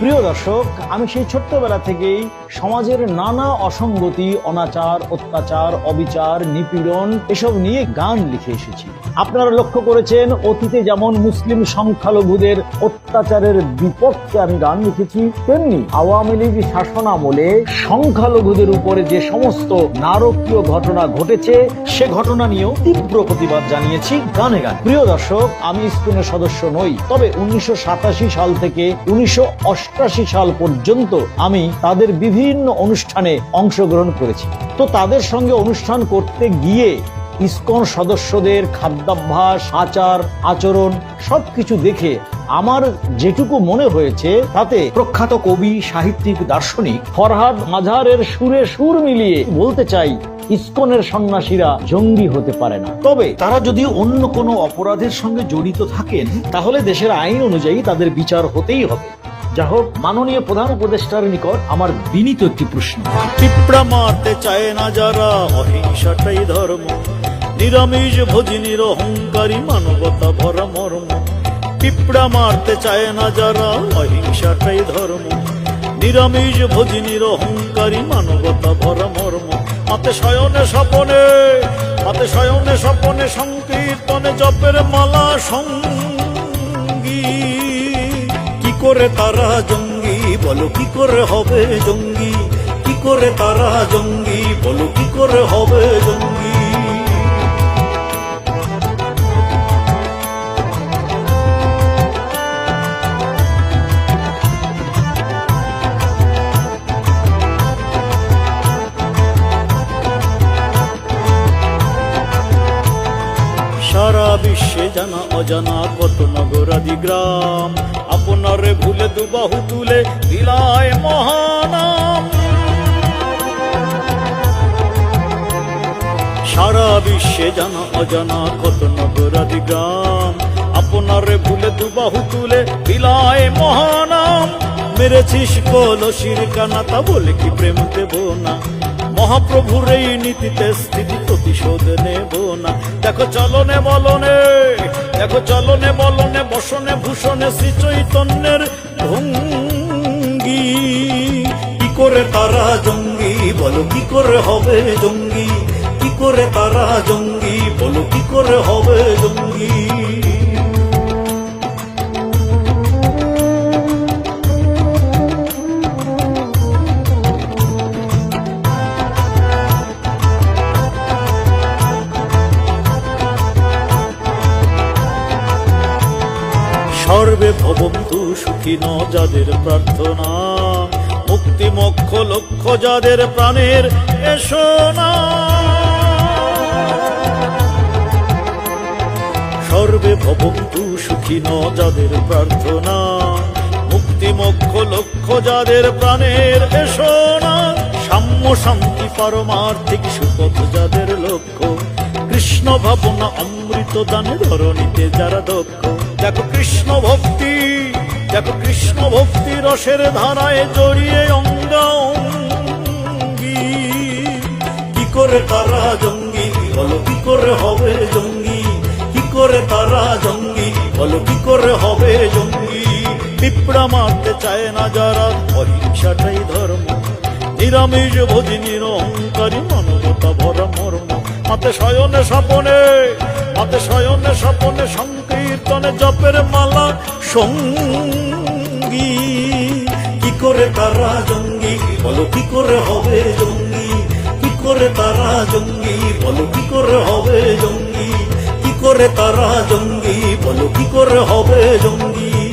প্রিয় দর্শক, আমি সেই ছোট্টবেলা থেকেই সমাজের নানা অসঙ্গতি, অনাচার, অত্যাচার, অবিচার, নিপীড়ন এসব নিয়ে গান লিখে এসেছি। আপনারা লক্ষ্য করেছেন, অতীতে যেমন মুসলিম সংখ্যালঘুদের অত্যাচারের বিপক্ষে আমি গান লিখেছি, তেমনি আওয়ামী লীগ শাসন আমলে সংখ্যালঘুদের উপরে যে সমস্ত নারকীয় ঘটনা ঘটেছে, সে ঘটনা নিয়েও তীব্র প্রতিবাদ জানিয়েছি গানে গান। প্রিয় দর্শক, আমি স্কুলের সদস্য নই, তবে উনিশশো সাল থেকে উনিশশো সাল পর্যন্ত আমি তাদের বিভিন্ন অনুষ্ঠানে অংশগ্রহণ করেছি। তো তাদের সঙ্গে অনুষ্ঠান করতে গিয়ে ইস্কন সদস্যদের খাদ্যাভ্যাস, আচার, আচরণ সবকিছু দেখে আমার যেটুকু মনে হয়েছে, তাতে প্রখ্যাত কবি, সাহিত্যিক, দার্শনিক ফরহাদ মাঝারের সুরে সুর মিলিয়ে বলতে চাই, ইসকনের সন্ন্যাসীরা জঙ্গি হতে পারে না। তবে তারা যদি অন্য কোনো অপরাধের সঙ্গে জড়িত থাকেন, তাহলে দেশের আইন অনুযায়ী তাদের বিচার হতেই হবে। যা হোক, মাননীয় প্রধান উপদেষ্টার নিকট আমার বিনীত একটি প্রশ্ন। পিঁপড়া মারতে চায় না যারা, অহিংসাটাই ধর্ম। নিরামিষ ভোজিনীর অহংকারী মানবতা ভরা মর্ম। পিঁপড়া মারতে চায় না যারা, অহিংসাটাই ধর্ম। নিরামিষ ভোজিনীর অহংকারী মানবতা ভরা মর্ম। হাতে শয়নে স্বপনে, হাতে শয়নে স্বপনে সংকীর্তনে জপের মালা সঙ্গী। কি করে তারা জঙ্গি, বলো কি করে হবে জঙ্গি? কি করে তারা জঙ্গি, বলো কি করে হবে জঙ্গি? বিশ্বে জানা অজানা কত নগরাদি গ্রাম। আপনারে ভুলে দুবাহু তুলে দিলায় মহানাম। সারা বিশ্বে জানা অজানা কত নগরাদি গ্রাম। আপনারে ভুলে দুবাহু তুলে দিলায় মহানাম। মেরেছিস কলসির কানাতা বলে কি প্রেম দেব না? মহাপ্রভুর এই নীতিতে স্থিতি প্রতিশোধ নেব না। দেখো চলনে বলনে দেখো চলনে বলনে বসনে ভূষণে শ্রী চৈতন্যের ভঙ্গি। কি করে তারা জঙ্গি, বলো কি করে হবে জঙ্গি? কি করে তারা জঙ্গি, বলো কি করে হবে সর্বে ভবন্তু সুখিন যাদের প্রার্থনা। মুক্তি মোক্ষ লক্ষ্য যাদের প্রাণের এসো না। সর্বে ভবন্তু সুখিন যাদের প্রার্থনা। মুক্তি মোক্ষ লক্ষ্য যাদের প্রাণের এসো না। সাম্য শান্তি পারমার্থিক সুপথ যাদের লক্ষ্য। কৃষ্ণ ভাবনা অমৃত দানে ধরণীতে যারা দক্ষ। দেখো কৃষ্ণ ভক্তি, দেখো কৃষ্ণ ভক্তি রসের ধারায় জড়িয়ে অঙ্গাঙ্গি। কি করে তারা জঙ্গি? বলো, কি করে হবে জঙ্গি? কি করে তারা জঙ্গি? বলো, কি করে হবে জঙ্গি? পিঁপড়া মারতে চায় না যারা, অহিংসাটাই ধর্ম। নিরামিষ ভোজিনীর অহংকারী মানবতা ভরা মর্ম। হাতে শয়নে স্বপনে হাতে শয়নে স্বপনে সংকীর্তনে জপের মালা সঙ্গী। কি করে তারা জঙ্গি? বলো কি করে হবে জঙ্গি? কি করে তারা জঙ্গি? বলো কি করে হবে জঙ্গি? কি করে তারা জঙ্গি? বলো কি করে হবে জঙ্গি?